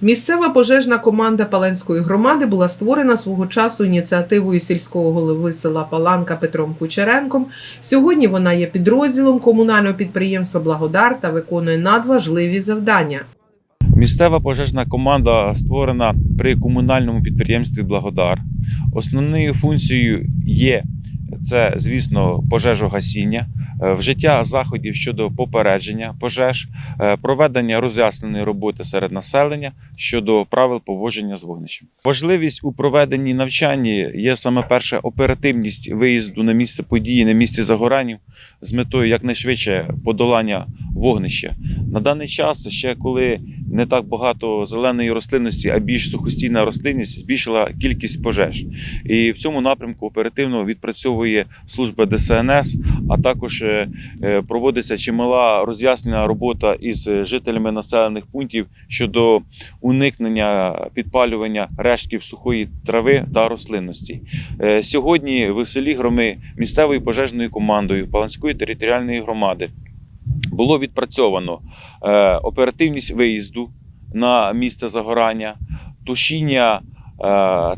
Місцева пожежна команда Паланської громади була створена свого часу ініціативою сільського голови села Паланка Петром Кучеренком. Сьогодні вона є підрозділом комунального підприємства Благодар та виконує надважливі завдання. Місцева пожежна команда створена при комунальному підприємстві Благодар. Основною функцією є це, звісно, пожежогасіння, е, вжиття заходів щодо попередження пожеж, е, проведення роз'ясненої роботи серед населення щодо правил поводження з вогнищем. Важливість у проведенні навчання є саме перша оперативність виїзду на місце події, на місце загоранів з метою якнайшвидше подолання вогнища. На даний час, ще коли не так багато зеленої рослинності, а більш сухостійна рослинність, збільшила кількість пожеж. І в цьому напрямку оперативно відпрацьовує служба ДСНС, а також е, е, проводиться чимала роз'яснена робота із жителями населених пунктів щодо уникнення підпалювання рештків сухої трави та рослинності. Е, Сьогодні в селі Громи місцевою пожежною командою Паланської територіальної громади було відпрацьовано е, оперативність виїзду на місце загорання, тушіння е,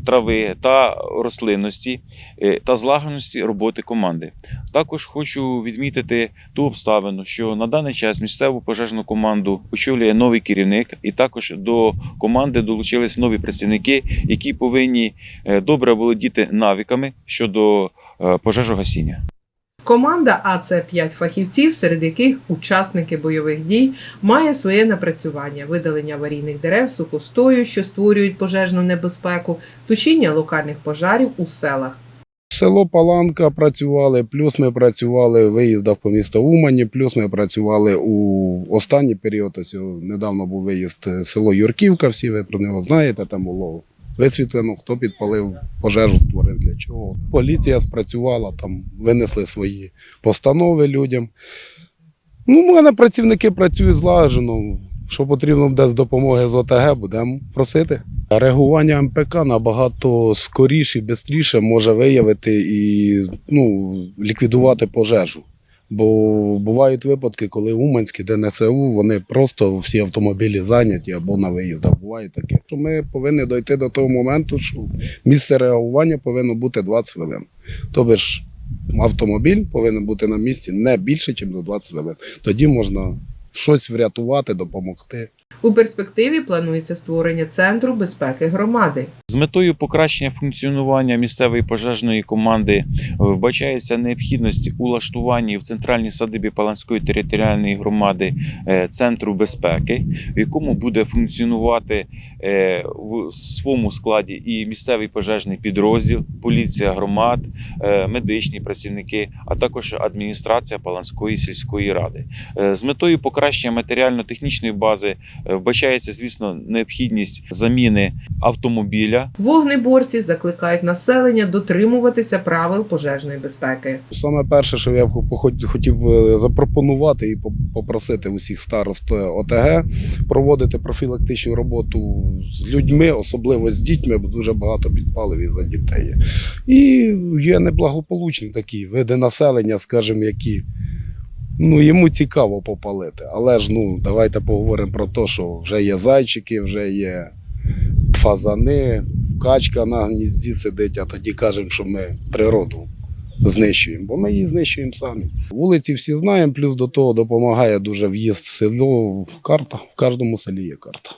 трави та рослинності е, та злагодженості роботи команди. Також хочу відмітити ту обставину, що на даний час місцеву пожежну команду очолює новий керівник, і також до команди долучились нові працівники, які повинні добре володіти навиками щодо пожежогасіння. Команда А це 5 фахівців, серед яких учасники бойових дій має своє напрацювання: видалення аварійних дерев, сухостою, що створюють пожежну небезпеку, тушіння локальних пожарів у селах. Село Паланка працювали, плюс ми працювали в виїздах по місту Умані, плюс ми працювали у останній період. Ось недавно був виїзд е, село Юрківка, всі ви про нього знаєте, там було висвітлено, хто підпалив пожежу, створив для чого. Поліція спрацювала, там винесли свої постанови людям. Ну, у мене працівники працюють злагоджено. Що потрібно буде з допомоги з ОТГ, будемо просити. Реагування МПК набагато скоріше і швидше може виявити і ну, ліквідувати пожежу. Бо бувають випадки, коли Уманські ДНСУ вони просто всі автомобілі зайняті або на виїздах. Буває таке. То ми повинні дойти до того моменту, що місце реагування повинно бути 20 хвилин. Тобто ж автомобіль повинен бути на місці не більше, ніж за 20 хвилин. Тоді можна щось врятувати, допомогти. У перспективі планується створення центру безпеки громади. З метою покращення функціонування місцевої пожежної команди вбачається необхідність улаштування в центральній садибі Паланської територіальної громади е, центру безпеки, в якому буде функціонувати е, в своєму складі і місцевий пожежний підрозділ, поліція громад, е, медичні працівники, а також адміністрація Паланської сільської ради. З метою покращення матеріально-технічної бази вбачається, звісно, необхідність заміни автомобіля. Вогнеборці закликають населення дотримуватися правил пожежної безпеки. Саме перше, що я б хо- хотів запропонувати і по- попросити усіх старост ОТГ проводити профілактичну роботу з людьми, особливо з дітьми, бо дуже багато підпалив і за дітей. І є неблагополучні такі види населення, скажімо, які ну, йому цікаво попалити. Але ж ну, давайте поговоримо про те, що вже є зайчики, вже є фазани, качка на гнізді сидить, а тоді кажемо, що ми природу знищуємо, бо ми її знищуємо самі. Вулиці всі знаємо, плюс до того допомагає дуже в'їзд в село. Карта. В кожному селі є карта.